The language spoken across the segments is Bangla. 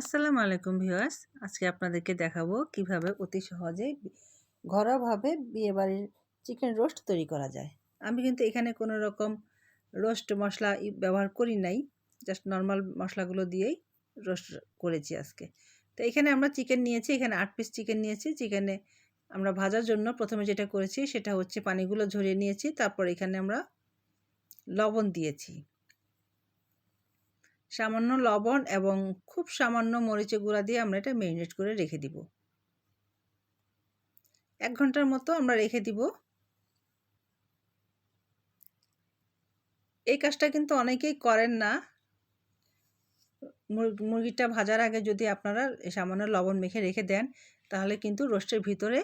আসসালামু আলাইকুম ভিউয়ার্স। আজকে আপনাদেরকে দেখাবো কীভাবে অতি সহজেই ঘরোয়াভাবে বিয়েবাড়ির চিকেন রোস্ট তৈরি করা যায়। আমি কিন্তু এখানে কোনো রকম রোস্ট মশলা ব্যবহার করি নাই। জাস্ট নর্মাল মশলাগুলো দিয়েই রোস্ট করেছি আজকে। তো এখানে আমরা চিকেন নিয়েছি, এখানে আট পিস চিকেন নিয়েছি। চিকেনে আমরা ভাজার জন্য প্রথমে যেটা করেছি সেটা হচ্ছে পানিগুলো ঝরিয়ে নিয়েছি। তারপর এখানে আমরা লবণ দিয়েছি। সামান্য লবণ এবং খুব সামান্য মরিচের গুঁড়া দিয়ে আমরা এটা ম্যারিনেট করে রেখে দিব। এক ঘণ্টার মতো আমরা রেখে দিব। এই কাজটা কিন্তু অনেকেই করেন না। মুর- মুরগিটা ভাজার আগে যদি আপনারা সামান্য লবণ মেখে রেখে দেন, তাহলে কিন্তু রোস্টের ভিতরে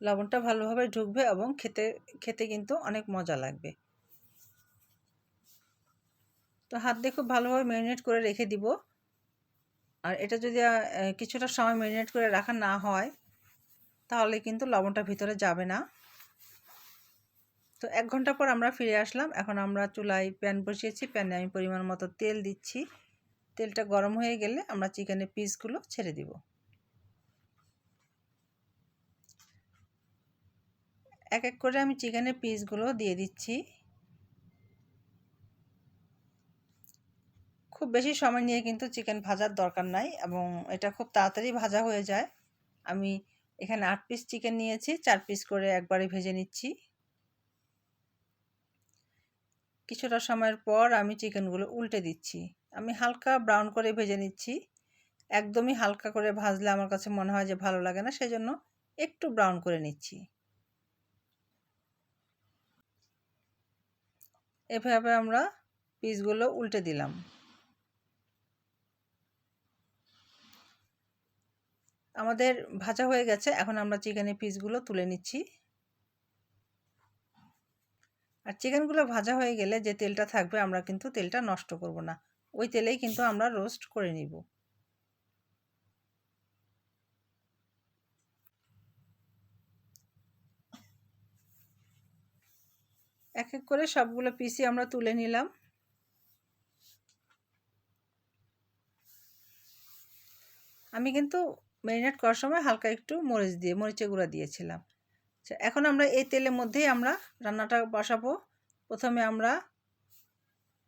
লবণটা ভালোভাবে ঢুকবে এবং খেতে খেতে কিন্তু অনেক মজা লাগবে। তো হাত দিয়ে খুব ভালোভাবে ম্যারিনেট করে রেখে দিব। আর এটা যদি কিছুটা সময় ম্যারিনেট করে রাখা না হয়, তাহলে কিন্তু লবণটা ভিতরে যাবে না। তো এক ঘণ্টা পর আমরা ফিরে আসলাম। এখন আমরা চুলায় প্যান বসিয়েছি প্যানে আমি পরিমাণ মতো তেল দিচ্ছি। তেলটা গরম হয়ে গেলে আমরা চিকেনের পিসগুলো ছেড়ে দিব। এক এক করে আমি চিকেনের পিসগুলো দিয়ে দিচ্ছি। খুব বেশি সময় নিয়ে কিন্তু চিকেন ভাজার দরকার নাই এবং এটা খুব তাড়াতাড়ি ভাজা হয়ে যায়। আমি এখানে আট পিস চিকেন নিয়েছি, চার পিস করে একবারে ভেজে নিচ্ছি। কিছুটা সময়ের পর আমি চিকেনগুলো উল্টে দিচ্ছি। আমি হালকা ব্রাউন করে ভেজে নিচ্ছি। একদমই হালকা করে ভাজলে আমার কাছে মনে হয় যে ভালো লাগে না, সেজন্য একটু ব্রাউন করে নিচ্ছি। এভাবে আমরা পিসগুলো উল্টে দিলাম। আমাদের ভাজা হয়ে গেছে। এখন আমরা চিকেনের পিসগুলো তুলে নিচ্ছি। আর চিকেনগুলো ভাজা হয়ে গেলে যে তেলটা থাকবে, আমরা কিন্তু তেলটা নষ্ট করব না। ওই তেলেই কিন্তু আমরা রোস্ট করে নিব। এক এক করে সবগুলো পিসই আমরা তুলে নিলাম। আমি কিন্তু ম্যারিনেট করার সময় হালকা একটু মরিচ দিয়ে, মরিচের গুঁড়া দিয়েছিলাম। আচ্ছা এখন আমরা এই তেলের মধ্যেই আমরা রান্নাটা বসাবো। প্রথমে আমরা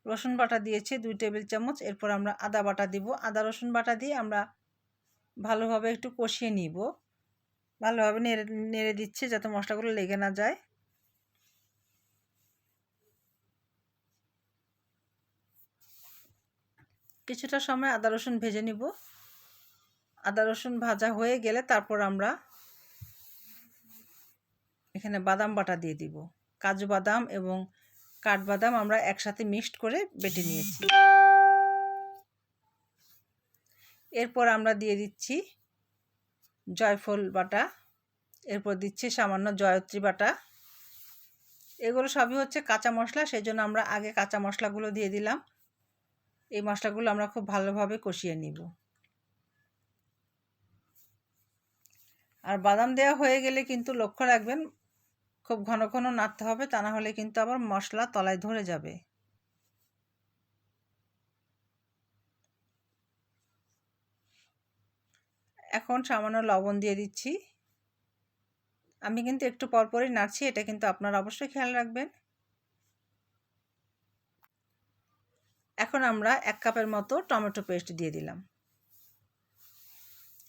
রসুন বাটা দিয়েছি দুই টেবিল চামচ, এরপর আমরা আদা বাটা দিব। আদা, রসুন বাটা দিয়ে আমরা ভালোভাবে একটু কষিয়ে নিব। ভালোভাবে নেড়ে নেড়ে দিচ্ছি যাতে মশলাগুলো লেগে না যায়। কিছুটা সময় আদা, রসুন ভেজে নিব। আদা রসুন ভাজা হয়ে গেলে তারপর আমরা এখানে বাদাম বাটা দিয়ে দিব। কাজু বাদাম এবং কাঠবাদাম আমরা একসাথে মিক্সড করে বেটে নিয়েছি। এরপর আমরা দিয়ে দিচ্ছি জয়ফল বাটা, এরপর দিচ্ছি সামান্য জয়ত্রী বাটা। এগুলো সবই হচ্ছে কাঁচা মশলা সেই জন্য আমরা আগে কাঁচা মশলাগুলো দিয়ে দিলাম। এই মশলাগুলো আমরা খুব ভালোভাবে কষিয়ে নিব। আর বাদাম দেওয়া হয়ে গেলে কিন্তু লক্ষ্য রাখবেন, খুব ঘন ঘন নাড়তে হবে, তা না হলে কিন্তু আবার মশলা তলায় ধরে যাবে। এখন সামান্য লবণ দিয়ে দিচ্ছি। আমি কিন্তু একটু পরপরই নাড়ছি, এটা কিন্তু আপনারা অবশ্যই খেয়াল রাখবেন। এখন আমরা এক কাপের মতো টমেটো পেস্ট দিয়ে দিলাম।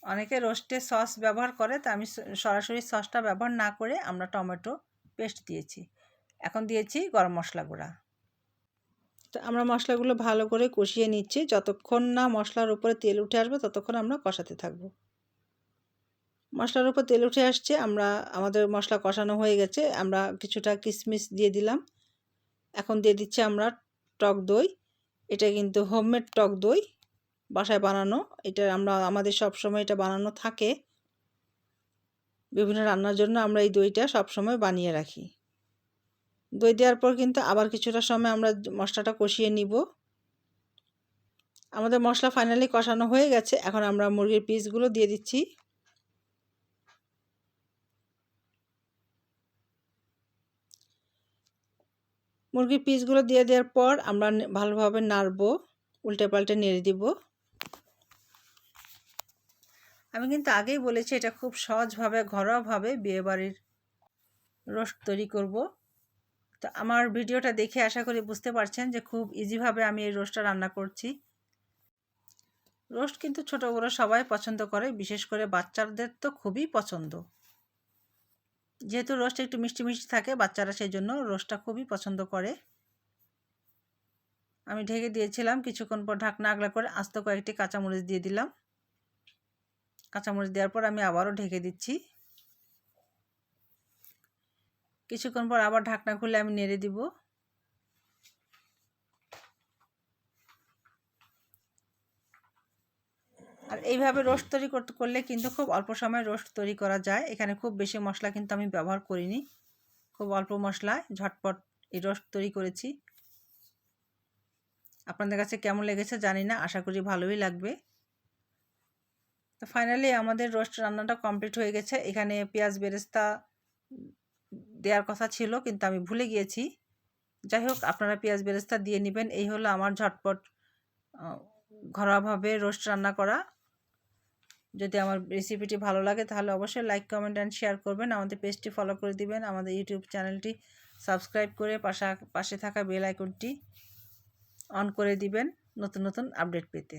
অনেকে রোস্টে সস ব্যবহার করে, তা আমি সরাসরি সসটা ব্যবহার না করে আমরা টমেটো পেস্ট দিয়েছি। এখন দিয়েছি গরম মশলা গুঁড়া। তো আমরা মশলাগুলো ভালো করে কষিয়ে নিচ্ছি। যতক্ষণ না মশলার উপরে তেল উঠে আসবে, ততক্ষণ আমরা কষাতে থাকব। মশলার উপর তেল উঠে আসছে, আমরা, আমাদের মশলা কষানো হয়ে গেছে, আমরা কিছুটা কিশমিশ দিয়ে দিলাম। এখন দিয়ে দিচ্ছি আমরা টক দই। এটা কিন্তু হোমমেড টক দই। বাসায় বানানো। এটা আমরা, আমাদের সব সময় এটা বানানো থাকে। বিভিন্ন রান্নার জন্য আমরা এই দইটা সব সময় বানিয়ে রাখি। দই দেওয়ার পর কিন্তু আবার কিছুটা সময় আমরা মশলাটা কষিয়ে নিব। আমাদের মশলা ফাইনালি কষানো হয়ে গেছে। এখন আমরা মুরগির পিসগুলো দিয়ে দিচ্ছি। মুরগির পিসগুলো দিয়ে দেওয়ার পর আমরা ভালোভাবে নাড়বো, উল্টে পাল্টে নেড়ে দিব। আমি কিন্তু আগেই বলেছি এটা খুব সহজভাবে, ঘরোয়াভাবে বিয়েবাড়ির রোস্ট তৈরি করব। তো আমার ভিডিওটা দেখে আশা করি বুঝতে পারছেন যে খুব ইজিভাবে আমি এই রোস্টটা রান্না করছি। রোস্ট কিন্তু ছোটো বড়ো সবাই পছন্দ করে, বিশেষ করে বাচ্চাদের তো খুবই পছন্দ। যেহেতু রোস্ট একটু মিষ্টি মিষ্টি থাকে, বাচ্চারা সেই জন্য রোস্টটা খুবই পছন্দ করে। আমি ঢেকে দিয়েছিলাম, কিছুক্ষণ পর ঢাকনা আগলা করে আস্ত কয়েকটি কাঁচামরিচ দিয়ে দিলাম। কাঁচামরিচ দেওয়ার পর আমি আবারও ঢেকে দিচ্ছি। কিছুক্ষণ পর আবার ঢাকনা খুলে আমি নেড়ে দিব। আর এইভাবে রোস্ট তৈরি করতে, করলে কিন্তু খুব অল্প সময় রোস্ট তৈরি করা যায়। এখানে খুব বেশি মশলা কিন্তু আমি ব্যবহার করিনি। খুব অল্প মশলায় ঝটপট এই রোস্ট তৈরি করেছি। আপনাদের কাছে কেমন লেগেছে জানি না, আশা করি ভালোই লাগবে। তো ফাইনালি আমাদের রোস্ট রান্নাটা কমপ্লিট হয়ে গেছে। এখানে পেঁয়াজ, বেরেস্তা দেওয়ার কথা ছিল, কিন্তু আমি ভুলে গিয়েছি। যাই হোক, আপনারা পেঁয়াজ, বেরেস্তা দিয়ে নেবেন। এই হলো আমার ঝটপট ঘরোয়াভাবে রোস্ট রান্না করা। যদি আমার রেসিপিটি ভালো লাগে, তাহলে অবশ্যই লাইক কমেন্ট অ্যান্ড শেয়ার করবেন। আমাদের পেজটি ফলো করে দিবেন। আমাদের ইউটিউব চ্যানেলটি সাবস্ক্রাইব করে পাশা, পাশে থাকা বেল আইকনটি অন করে দিবেন নতুন নতুন আপডেট পেতে।